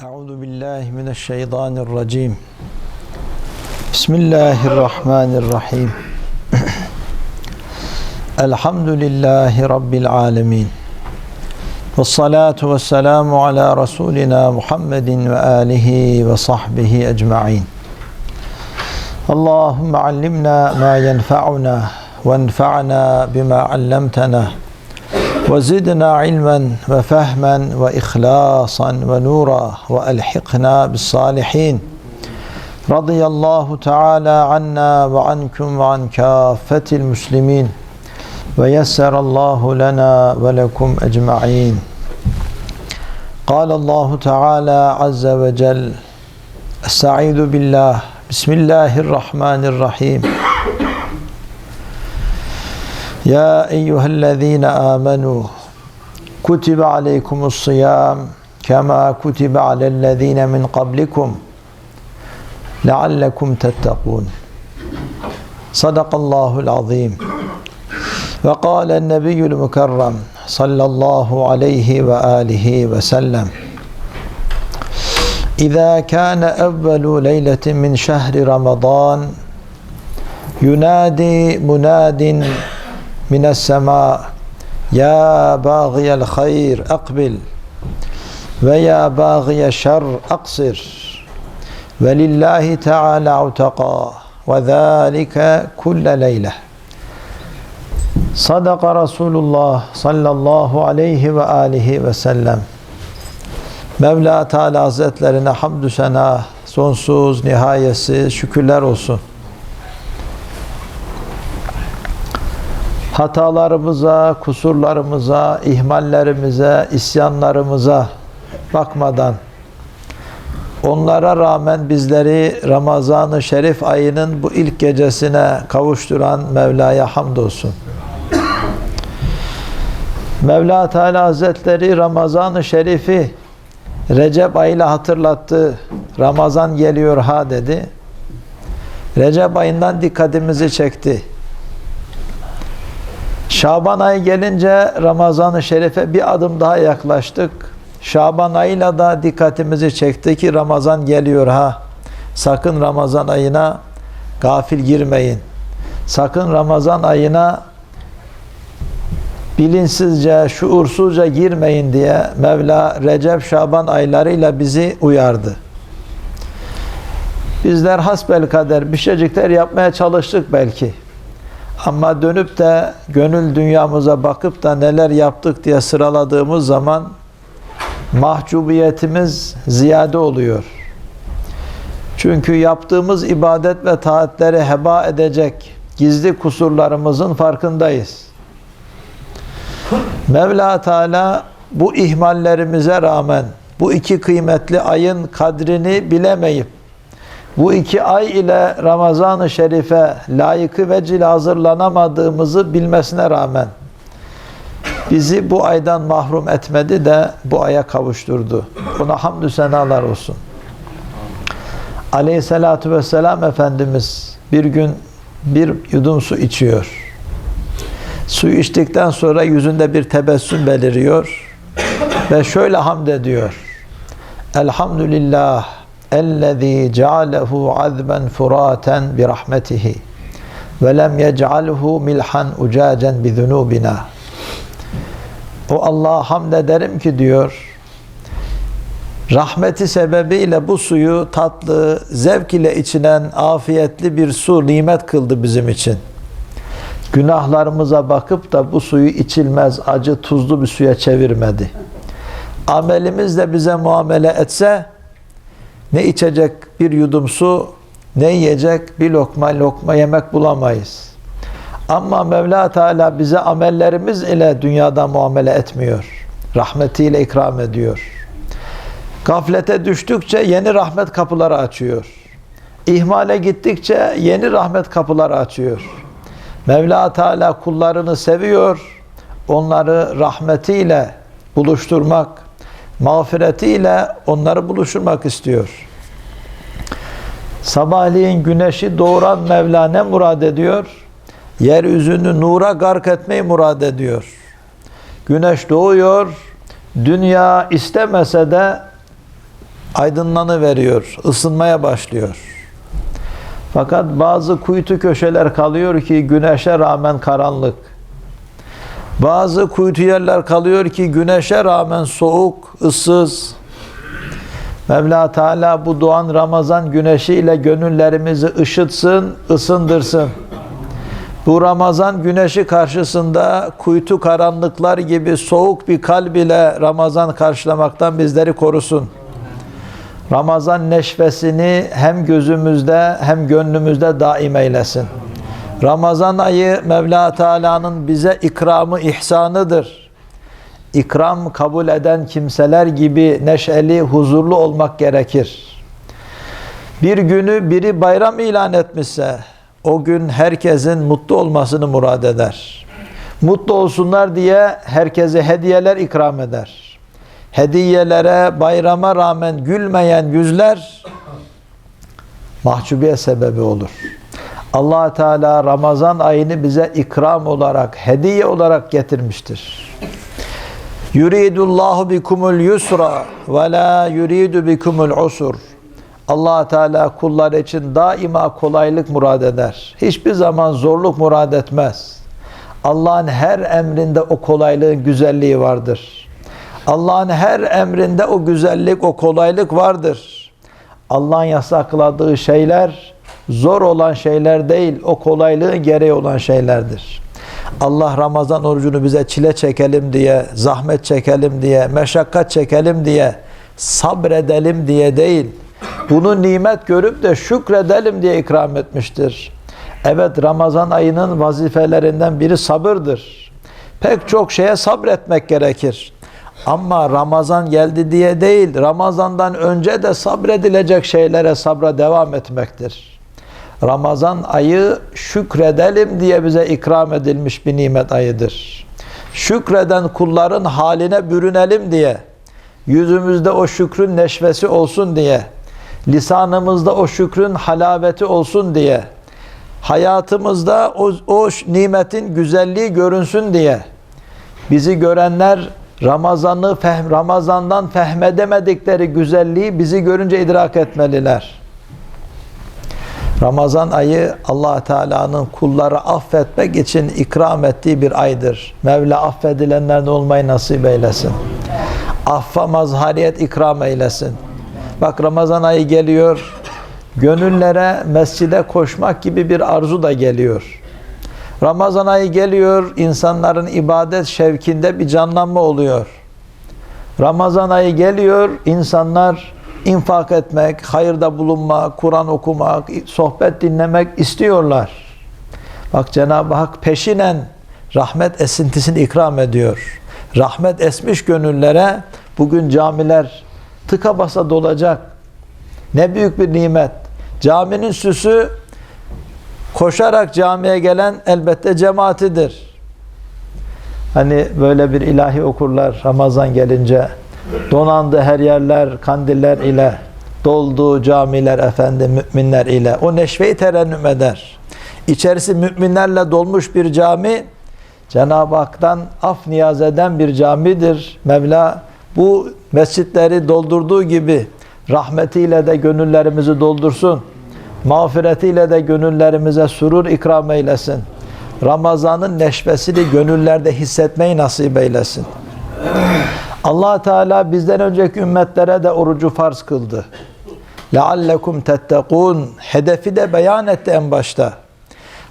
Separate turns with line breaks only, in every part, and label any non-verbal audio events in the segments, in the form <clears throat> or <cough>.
أعوذ بالله من الشيطان الرجيم. بسم الله الرحمن الرحيم. <clears throat> الحمد لله رب العالمين. والصلاة والسلام على رسولنا محمد وآله وصحبه أجمعين. اللهم علمنا ما ينفعنا وانفعنا بما علمتنا. وزدنا علما وفهما واخلاصا ونورا والحقنا بالصالحين رضي الله تعالى عنا وعنكم وعن كافه المسلمين ويسر الله لنا ولكم اجمعين قال الله تعالى عز وجل استعيذ بالله بسم الله الرحمن الرحيم يا أيها الذين آمنوا كتب عليكم الصيام كما كتب على الذين من قبلكم لعلكم تتقون. صدق الله العظيم. وقال النبي المكرم صلى الله عليه وآله وسلم إذا كان أول ليلة من شهر رمضان ينادي مناد من السماء يا باغي الخير أقبل ويا باغي الشر أقصر ولله تعالى عتقا وذلك كل ليلة صدق رسول الله صلى الله aleyhi ve alihi ve sellem Mevla Teala Hazretlerine hamdü sena sonsuz nihayetsiz şükürler olsun. Hatalarımıza, kusurlarımıza, ihmallerimize, isyanlarımıza bakmadan onlara rağmen bizleri Ramazan-ı Şerif ayının bu ilk gecesine kavuşturan Mevla'ya hamdolsun. Mevla Teala Hazretleri Ramazan-ı Şerif'i Recep ayıyla hatırlattı. Ramazan geliyor ha dedi. Recep ayından dikkatimizi çekti. Şaban ayı gelince Ramazan-ı Şerif'e bir adım daha yaklaştık. Şaban ayıyla da dikkatimizi çekti ki Ramazan geliyor ha. Sakın Ramazan ayına gafil girmeyin. Sakın Ramazan ayına bilinçsizce, şuursuzca girmeyin diye Mevla Recep Şaban aylarıyla bizi uyardı. Bizler hasbel kader bir şeycikler yapmaya çalıştık belki. Ama dönüp de gönül dünyamıza bakıp da neler yaptık diye sıraladığımız zaman mahcubiyetimiz ziyade oluyor. Çünkü yaptığımız ibadet ve taatleri heba edecek gizli kusurlarımızın farkındayız. Mevla Teala bu ihmallerimize rağmen bu iki kıymetli ayın kadrini bilemeyip bu iki ay ile Ramazan-ı Şerif'e layıkı vecil hazırlanamadığımızı bilmesine rağmen bizi bu aydan mahrum etmedi de bu aya kavuşturdu. Buna hamdü senalar olsun. Aleyhissalatu vesselam Efendimiz bir gün bir yudum su içiyor. Suyu içtikten sonra yüzünde bir tebessüm beliriyor ve şöyle hamd ediyor. Elhamdülillah اَلَّذ۪ي جَعَلَهُ عَذْبًا فُرَاتًا بِرَحْمَتِهِ وَلَمْ يَجْعَلْهُ مِلْحًا اُجَاجًا بِذُنُوبِنَا O Allah'a hamd ederim ki diyor, rahmeti sebebiyle bu suyu tatlı, zevk ile içilen afiyetli bir su nimet kıldı bizim için. Günahlarımıza bakıp da bu suyu içilmez, acı, tuzlu bir suya çevirmedi. Amelimiz de bize muamele etse, ne içecek bir yudum su, ne yiyecek bir lokma lokma yemek bulamayız. Ama Mevla Teala bize amellerimiz ile dünyada muamele etmiyor. Rahmetiyle ikram ediyor. Gaflete düştükçe yeni rahmet kapıları açıyor. İhmale gittikçe yeni rahmet kapıları açıyor. Mevla Teala kullarını seviyor. Onları rahmetiyle buluşturmak, mağfiretiyle onları buluşturmak istiyor. Sabahleyin güneşi doğuran Mevla ne murad ediyor? Yeryüzünü nura gark etmeyi murad ediyor. Güneş doğuyor, dünya istemese de aydınlanı veriyor, ısınmaya başlıyor. Fakat bazı kuytu köşeler kalıyor ki güneşe rağmen karanlık. Bazı kuytu yerler kalıyor ki güneşe rağmen soğuk, ıssız. Mevla Teala bu doğan Ramazan güneşi ile gönüllerimizi ışıtsın, ısındırsın. Bu Ramazan güneşi karşısında kuytu karanlıklar gibi soğuk bir kalb ile Ramazan karşılamaktan bizleri korusun. Ramazan neşvesini hem gözümüzde hem gönlümüzde daim eylesin. Ramazan ayı Mevla Teala'nın bize ikramı, ihsanıdır. İkram kabul eden kimseler gibi neşeli, huzurlu olmak gerekir. Bir günü biri bayram ilan etmişse, o gün herkesin mutlu olmasını murad eder. Mutlu olsunlar diye herkese hediyeler ikram eder. Hediyelere, bayrama rağmen gülmeyen yüzler mahcubiyet sebebi olur. Allah Teala Ramazan ayını bize ikram olarak, hediye olarak getirmiştir. Yuridullahu bikumul yusra ve la yuridu bikumul usur. allah Teala kullar için daima kolaylık murad eder. Hiçbir zaman zorluk murad etmez. Allah'ın her emrinde o kolaylığın güzelliği vardır. Allah'ın her emrinde o güzellik, o kolaylık vardır. Allah'ın yasakladığı şeyler zor olan şeyler değil, o kolaylığın gereği olan şeylerdir. Allah Ramazan orucunu bize çile çekelim diye, zahmet çekelim diye, meşakkat çekelim diye, sabredelim diye değil, bunu nimet görüp de şükredelim diye ikram etmiştir. Evet Ramazan ayının vazifelerinden biri sabırdır. Pek çok şeye sabretmek gerekir. Ama Ramazan geldi diye değil, Ramazandan önce de sabredilecek şeylere sabra devam etmektir. Ramazan ayı şükredelim diye bize ikram edilmiş bir nimet ayıdır. Şükreden kulların haline bürünelim diye, yüzümüzde o şükrün neşvesi olsun diye, lisanımızda o şükrün halaveti olsun diye, hayatımızda o, o nimetin güzelliği görünsün diye, bizi görenler Ramazan'ı fehm, Ramazan'dan fehmedemedikleri güzelliği bizi görünce idrak etmeliler. Ramazan ayı allah Teala'nın kulları affetmek için ikram ettiği bir aydır. Mevla affedilenlerden olmayı nasip eylesin. Affa mazhariyet ikram eylesin. Bak Ramazan ayı geliyor. Gönüllere mescide koşmak gibi bir arzu da geliyor. Ramazan ayı geliyor, insanların ibadet şevkinde bir canlanma oluyor. Ramazan ayı geliyor, insanlar infak etmek, hayırda bulunmak, Kur'an okumak, sohbet dinlemek istiyorlar. Bak Cenab-ı Hak peşinen rahmet esintisini ikram ediyor. Rahmet esmiş gönüllere bugün camiler tıka basa dolacak. Ne büyük bir nimet. Caminin süsü koşarak camiye gelen elbette cemaatidir. Hani böyle bir ilahi okurlar Ramazan gelince donandı her yerler kandiller ile doldu camiler efendi müminler ile o neşveyi terennüm eder. İçerisi müminlerle dolmuş bir cami Cenab-ı Hak'tan af niyaz eden bir camidir. Mevla bu mescitleri doldurduğu gibi rahmetiyle de gönüllerimizi doldursun. Mağfiretiyle de gönüllerimize surur ikram eylesin. Ramazan'ın neşvesini gönüllerde hissetmeyi nasip eylesin allah Teala bizden önceki ümmetlere de orucu farz kıldı. لَعَلَّكُمْ تَتَّقُونَ Hedefi de beyan etti en başta.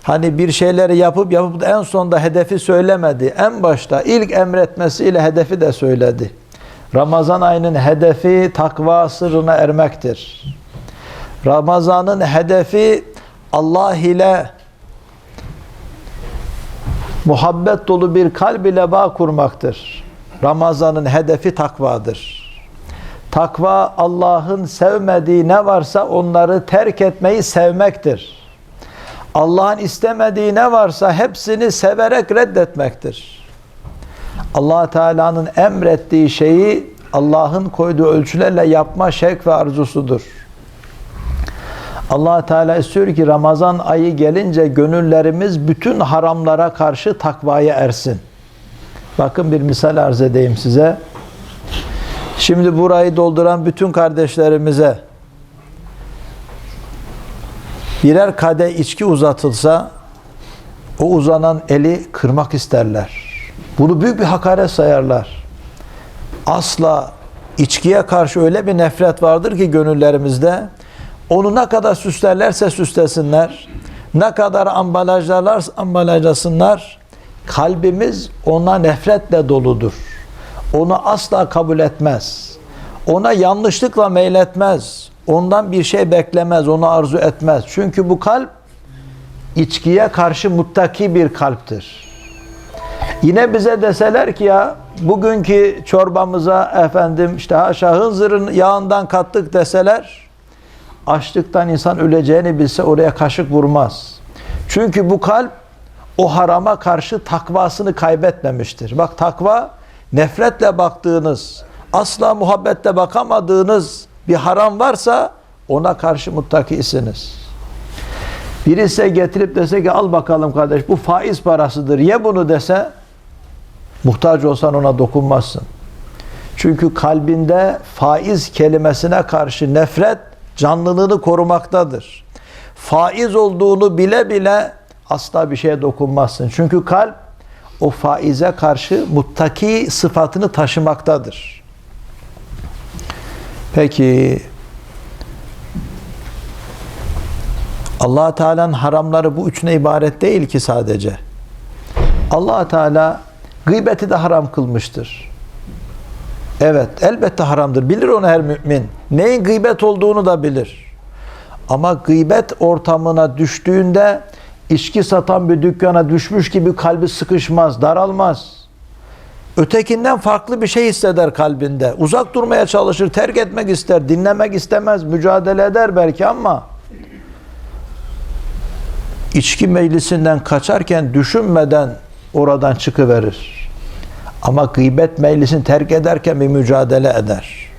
Hani bir şeyleri yapıp yapıp da en sonda hedefi söylemedi. En başta ilk emretmesiyle hedefi de söyledi. Ramazan ayının hedefi takva sırrına ermektir. Ramazan'ın hedefi Allah ile muhabbet dolu bir kalb ile bağ kurmaktır. Ramazan'ın hedefi takvadır. Takva Allah'ın sevmediği ne varsa onları terk etmeyi sevmektir. Allah'ın istemediği ne varsa hepsini severek reddetmektir. Allah Teala'nın emrettiği şeyi Allah'ın koyduğu ölçülerle yapma şevk ve arzusudur. allah Teala istiyor ki Ramazan ayı gelince gönüllerimiz bütün haramlara karşı takvaya ersin. Bakın bir misal arz edeyim size. Şimdi burayı dolduran bütün kardeşlerimize birer kade içki uzatılsa o uzanan eli kırmak isterler. Bunu büyük bir hakaret sayarlar. Asla içkiye karşı öyle bir nefret vardır ki gönüllerimizde onu ne kadar süslerlerse süslesinler, ne kadar ambalajlarlar ambalajlasınlar, kalbimiz ona nefretle doludur. Onu asla kabul etmez. Ona yanlışlıkla meyletmez. Ondan bir şey beklemez, onu arzu etmez. Çünkü bu kalp içkiye karşı muttaki bir kalptir. Yine bize deseler ki ya bugünkü çorbamıza efendim işte haşa hınzırın yağından kattık deseler açlıktan insan öleceğini bilse oraya kaşık vurmaz. Çünkü bu kalp o harama karşı takvasını kaybetmemiştir. Bak takva nefretle baktığınız, asla muhabbetle bakamadığınız bir haram varsa ona karşı muttakisiniz. Birisi getirip dese ki al bakalım kardeş bu faiz parasıdır ye bunu dese muhtaç olsan ona dokunmazsın. Çünkü kalbinde faiz kelimesine karşı nefret canlılığını korumaktadır. Faiz olduğunu bile bile asla bir şeye dokunmazsın. Çünkü kalp o faize karşı muttaki sıfatını taşımaktadır. Peki allah Teala'nın haramları bu üçüne ibaret değil ki sadece. allah Teala gıybeti de haram kılmıştır. Evet, elbette haramdır. Bilir onu her mümin. Neyin gıybet olduğunu da bilir. Ama gıybet ortamına düştüğünde içki satan bir dükkana düşmüş gibi kalbi sıkışmaz, daralmaz. Ötekinden farklı bir şey hisseder kalbinde. Uzak durmaya çalışır, terk etmek ister, dinlemek istemez, mücadele eder belki ama içki meclisinden kaçarken düşünmeden oradan çıkıverir. Ama gıybet meclisini terk ederken bir mücadele eder.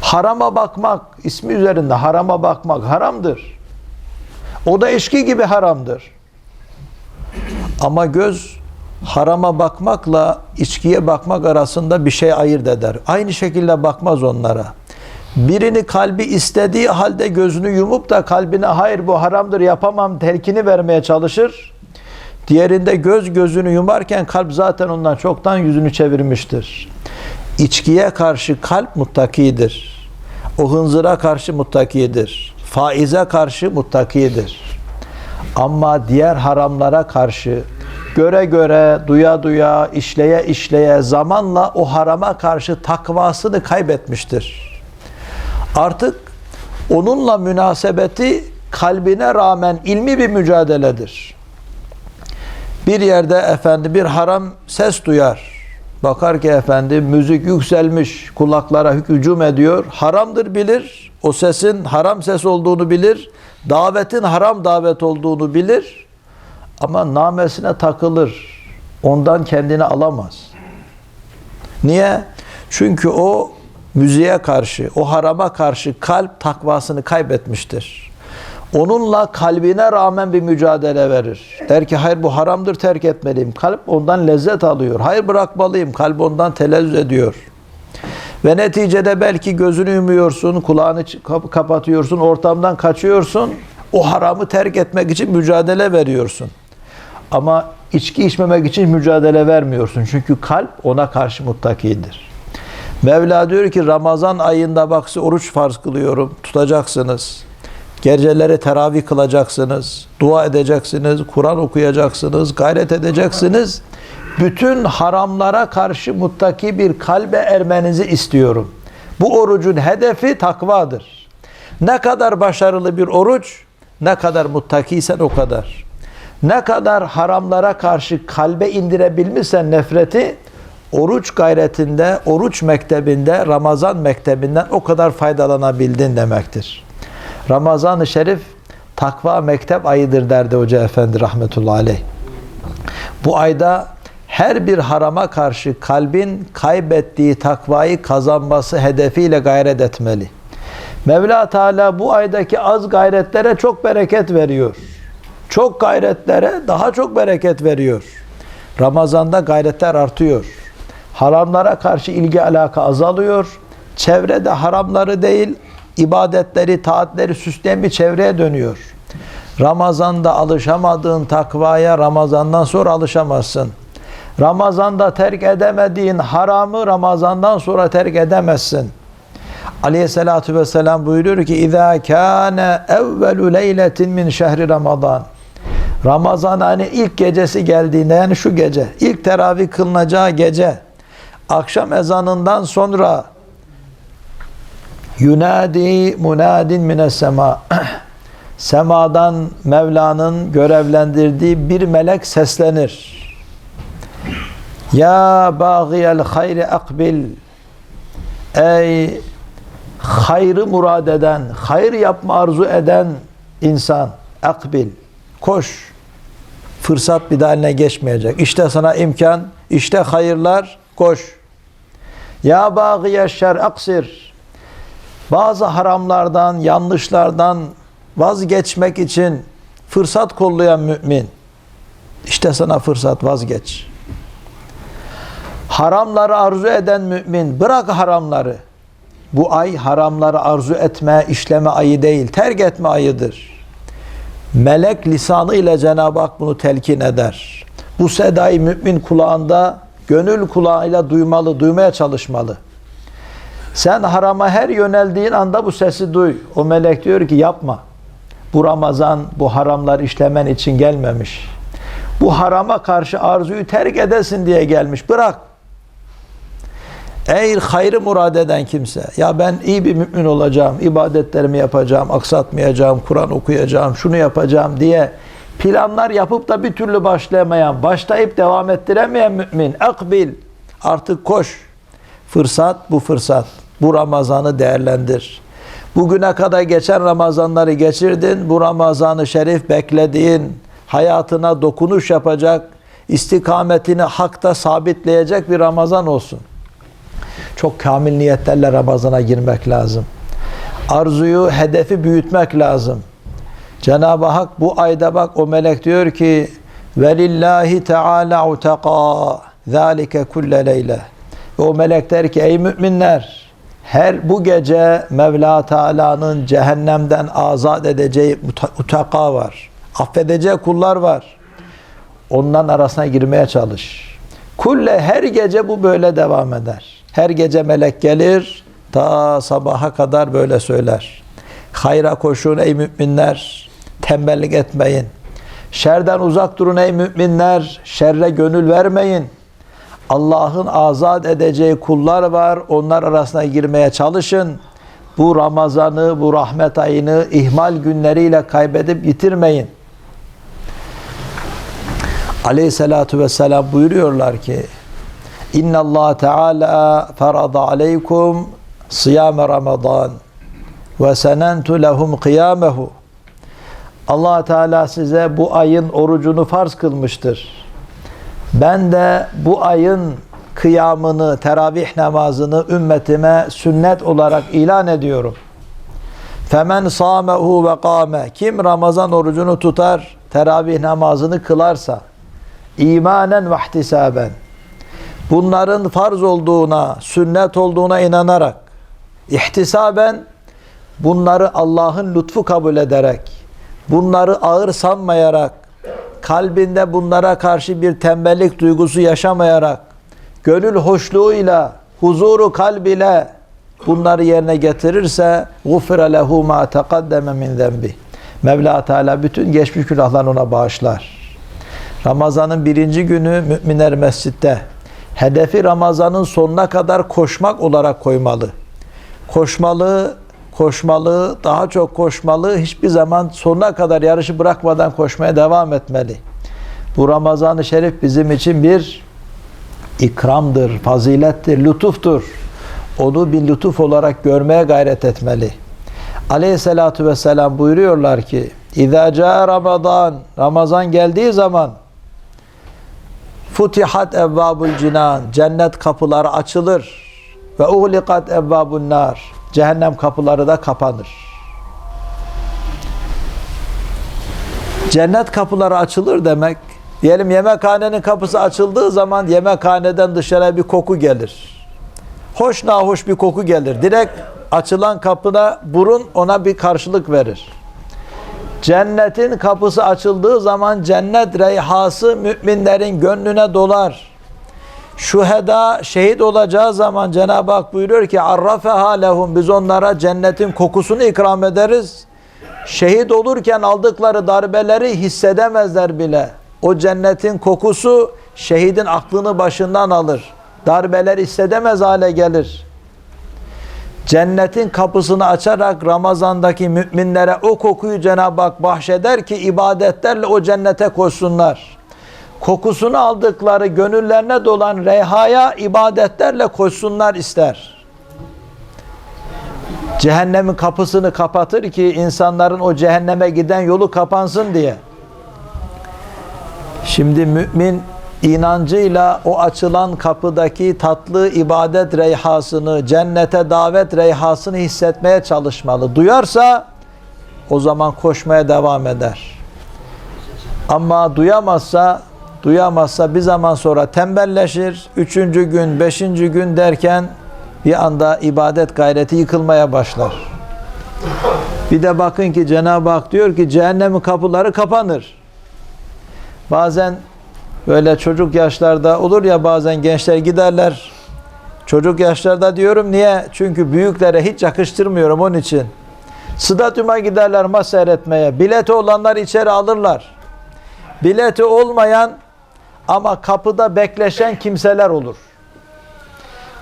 Harama bakmak, ismi üzerinde harama bakmak haramdır. O da eşki gibi haramdır. Ama göz harama bakmakla içkiye bakmak arasında bir şey ayırt eder. Aynı şekilde bakmaz onlara. Birini kalbi istediği halde gözünü yumup da kalbine hayır bu haramdır yapamam telkini vermeye çalışır. Diğerinde göz gözünü yumarken kalp zaten ondan çoktan yüzünü çevirmiştir. İçkiye karşı kalp muttakidir. O hınzıra karşı muttakidir. Faize karşı muttakidir. Ama diğer haramlara karşı göre göre, duya duya, işleye işleye zamanla o harama karşı takvasını kaybetmiştir. Artık onunla münasebeti kalbine rağmen ilmi bir mücadeledir. Bir yerde efendi bir haram ses duyar. Bakar ki efendi müzik yükselmiş, kulaklara hücum ediyor. Haramdır bilir. O sesin haram ses olduğunu bilir. Davetin haram davet olduğunu bilir. Ama namesine takılır. Ondan kendini alamaz. Niye? Çünkü o müziğe karşı, o harama karşı kalp takvasını kaybetmiştir. Onunla kalbine rağmen bir mücadele verir. Der ki hayır bu haramdır terk etmeliyim. Kalp ondan lezzet alıyor. Hayır bırakmalıyım. Kalp ondan telezzüz ediyor. Ve neticede belki gözünü yumuyorsun, kulağını kapatıyorsun, ortamdan kaçıyorsun. O haramı terk etmek için mücadele veriyorsun. Ama içki içmemek için mücadele vermiyorsun. Çünkü kalp ona karşı muttakidir. Mevla diyor ki Ramazan ayında bak oruç farz kılıyorum. Tutacaksınız. Geceleri teravih kılacaksınız. Dua edeceksiniz. Kur'an okuyacaksınız. Gayret edeceksiniz. Bütün haramlara karşı muttaki bir kalbe ermenizi istiyorum. Bu orucun hedefi takvadır. Ne kadar başarılı bir oruç, ne kadar muttakiysen o kadar. Ne kadar haramlara karşı kalbe indirebilmişsen nefreti, oruç gayretinde, oruç mektebinde, Ramazan mektebinden o kadar faydalanabildin demektir. Ramazan-ı Şerif takva mektep ayıdır derdi Hoca Efendi rahmetullahi aleyh. Bu ayda her bir harama karşı kalbin kaybettiği takvayı kazanması hedefiyle gayret etmeli. Mevla Teala bu aydaki az gayretlere çok bereket veriyor. Çok gayretlere daha çok bereket veriyor. Ramazanda gayretler artıyor. Haramlara karşı ilgi alaka azalıyor. çevrede haramları değil, ibadetleri, taatleri süsleyen bir çevreye dönüyor. Ramazan'da alışamadığın takvaya Ramazan'dan sonra alışamazsın. Ramazan'da terk edemediğin haramı Ramazan'dan sonra terk edemezsin. Aleyhissalatu vesselam buyuruyor ki İzâ kâne evvelü leyletin min şehri Ramazan. Ramazan hani ilk gecesi geldiğinde yani şu gece, ilk teravih kılınacağı gece, akşam ezanından sonra Yunadi munadin mines sema. <clears throat> Semadan Mevla'nın görevlendirdiği bir melek seslenir. Ya bağiyel hayri akbil. Ey hayrı murad eden, hayır yapma arzu eden insan akbil. Koş. Fırsat bir daha eline geçmeyecek. İşte sana imkan, işte hayırlar, koş. Ya bağiye şer aksir. Bazı haramlardan, yanlışlardan vazgeçmek için fırsat kollayan mümin. İşte sana fırsat vazgeç. Haramları arzu eden mümin bırak haramları. Bu ay haramları arzu etme, işleme ayı değil, terk etme ayıdır. Melek lisanı ile Cenab-ı Hak bunu telkin eder. Bu sedayı mümin kulağında, gönül kulağıyla duymalı, duymaya çalışmalı. Sen harama her yöneldiğin anda bu sesi duy. O melek diyor ki yapma. Bu Ramazan bu haramlar işlemen için gelmemiş. Bu harama karşı arzuyu terk edesin diye gelmiş. Bırak. Ey hayrı murad eden kimse, ya ben iyi bir mümin olacağım, ibadetlerimi yapacağım, aksatmayacağım, Kur'an okuyacağım, şunu yapacağım diye planlar yapıp da bir türlü başlayamayan, başlayıp devam ettiremeyen mümin, akbil, artık koş. Fırsat bu fırsat. Bu Ramazan'ı değerlendir. Bugüne kadar geçen Ramazanları geçirdin. Bu Ramazan'ı şerif beklediğin, hayatına dokunuş yapacak, istikametini hakta sabitleyecek bir Ramazan olsun. Çok kamil niyetlerle Ramazan'a girmek lazım. Arzuyu, hedefi büyütmek lazım. Cenab-ı Hak bu ayda bak o melek diyor ki velillahi teala utaka zalike kulle leyle. O melek der ki ey müminler her bu gece Mevla Teala'nın cehennemden azat edeceği utaka var. Affedeceği kullar var. Onların arasına girmeye çalış. Kulle her gece bu böyle devam eder. Her gece melek gelir ta sabaha kadar böyle söyler. Hayra koşun ey müminler. Tembellik etmeyin. Şerden uzak durun ey müminler. Şerre gönül vermeyin. Allah'ın azat edeceği kullar var. Onlar arasına girmeye çalışın. Bu Ramazan'ı, bu rahmet ayını ihmal günleriyle kaybedip yitirmeyin. Aleyhissalatu vesselam buyuruyorlar ki İnna Allah Teala farada aleykum siyame Ramazan ve senentu lehum kıyamehu. Allah Teala size bu ayın orucunu farz kılmıştır. Ben de bu ayın kıyamını, teravih namazını ümmetime sünnet olarak ilan ediyorum. Femen samehu ve kâme. Kim Ramazan orucunu tutar, teravih namazını kılarsa, imanen ve ihtisaben. Bunların farz olduğuna, sünnet olduğuna inanarak, ihtisaben bunları Allah'ın lütfu kabul ederek, bunları ağır sanmayarak, kalbinde bunlara karşı bir tembellik duygusu yaşamayarak, gönül hoşluğuyla, huzuru kalb ile bunları yerine getirirse غُفِرَ لَهُ مَا تَقَدَّمَ مِنْ ذَنْبِ Mevla Teala bütün geçmiş günahlarını ona bağışlar. Ramazan'ın birinci günü müminler mescitte. Hedefi Ramazan'ın sonuna kadar koşmak olarak koymalı. Koşmalı, koşmalı, daha çok koşmalı. Hiçbir zaman sonuna kadar yarışı bırakmadan koşmaya devam etmeli. Bu Ramazan-ı Şerif bizim için bir ikramdır, fazilettir, lütuftur. Onu bir lütuf olarak görmeye gayret etmeli. Aleyhissalatu vesselam buyuruyorlar ki İzâ Ramazan Ramazan geldiği zaman Futihat evvabul cinan cennet kapıları açılır ve uglikat evvabun nar cehennem kapıları da kapanır. Cennet kapıları açılır demek diyelim yemekhanenin kapısı açıldığı zaman yemekhaneden dışarı bir koku gelir. Hoş nahoş bir koku gelir. Direkt açılan kapıda burun ona bir karşılık verir. Cennetin kapısı açıldığı zaman cennet reyhası müminlerin gönlüne dolar. Şuheda şehit olacağı zaman Cenab-ı Hak buyuruyor ki arrafeha lehum biz onlara cennetin kokusunu ikram ederiz. Şehit olurken aldıkları darbeleri hissedemezler bile. O cennetin kokusu şehidin aklını başından alır. Darbeler hissedemez hale gelir. Cennetin kapısını açarak Ramazan'daki müminlere o kokuyu Cenab-ı Hak bahşeder ki ibadetlerle o cennete koşsunlar. Kokusunu aldıkları gönüllerine dolan reyhaya ibadetlerle koşsunlar ister. Cehennemin kapısını kapatır ki insanların o cehenneme giden yolu kapansın diye. Şimdi mümin inancıyla o açılan kapıdaki tatlı ibadet reyhasını, cennete davet reyhasını hissetmeye çalışmalı. Duyarsa o zaman koşmaya devam eder. Ama duyamazsa, duyamazsa bir zaman sonra tembelleşir. Üçüncü gün, beşinci gün derken bir anda ibadet gayreti yıkılmaya başlar. Bir de bakın ki Cenab-ı Hak diyor ki cehennemin kapıları kapanır. Bazen böyle çocuk yaşlarda olur ya bazen gençler giderler. Çocuk yaşlarda diyorum niye? Çünkü büyüklere hiç yakıştırmıyorum onun için. Stadyuma giderler maç seyretmeye. Bileti olanlar içeri alırlar. Bileti olmayan ama kapıda bekleşen kimseler olur.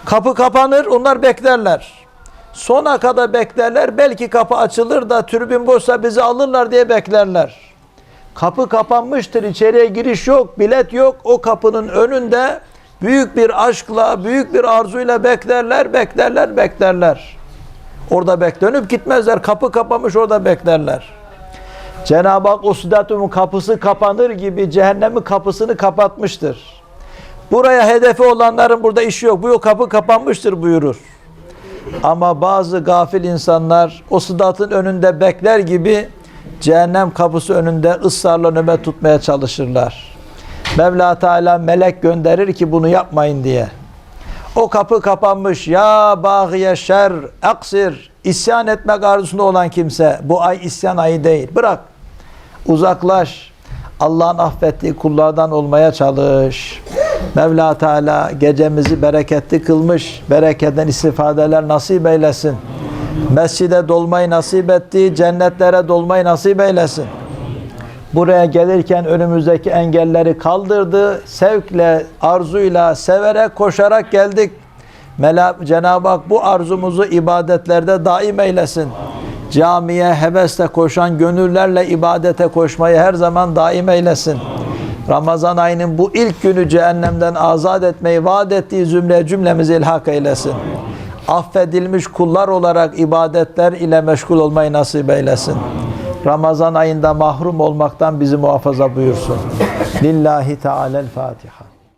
Kapı kapanır, onlar beklerler. Sona kadar beklerler. Belki kapı açılır da tribün boşsa bizi alırlar diye beklerler. Kapı kapanmıştır, içeriye giriş yok, bilet yok. O kapının önünde büyük bir aşkla, büyük bir arzuyla beklerler, beklerler, beklerler. Orada beklenip gitmezler. Kapı kapanmış orada beklerler. Cenab-ı Hak o Südatumun kapısı kapanır gibi cehennemin kapısını kapatmıştır. Buraya hedefi olanların burada işi yok. Bu kapı kapanmıştır buyurur. Ama bazı gafil insanlar o sıdatın önünde bekler gibi cehennem kapısı önünde ısrarla nöbet tutmaya çalışırlar. Mevla Teala melek gönderir ki bunu yapmayın diye. O kapı kapanmış. Ya bağıya şer, aksir. isyan etmek arzusunda olan kimse. Bu ay isyan ayı değil. Bırak. Uzaklaş. Allah'ın affettiği kullardan olmaya çalış. Mevla Teala gecemizi bereketli kılmış. Bereketten istifadeler nasip eylesin. Mescide dolmayı nasip etti. Cennetlere dolmayı nasip eylesin. Buraya gelirken önümüzdeki engelleri kaldırdı. Sevkle, arzuyla, severek, koşarak geldik. Cenab-ı Hak bu arzumuzu ibadetlerde daim eylesin. Camiye hevesle koşan gönüllerle ibadete koşmayı her zaman daim eylesin. Ramazan ayının bu ilk günü cehennemden azat etmeyi vaat ettiği zümre cümlemizi ilhak eylesin. Affedilmiş kullar olarak ibadetler ile meşgul olmayı nasip eylesin. Ramazan ayında mahrum olmaktan bizi muhafaza buyursun. Lillahi Teala'l Fatiha.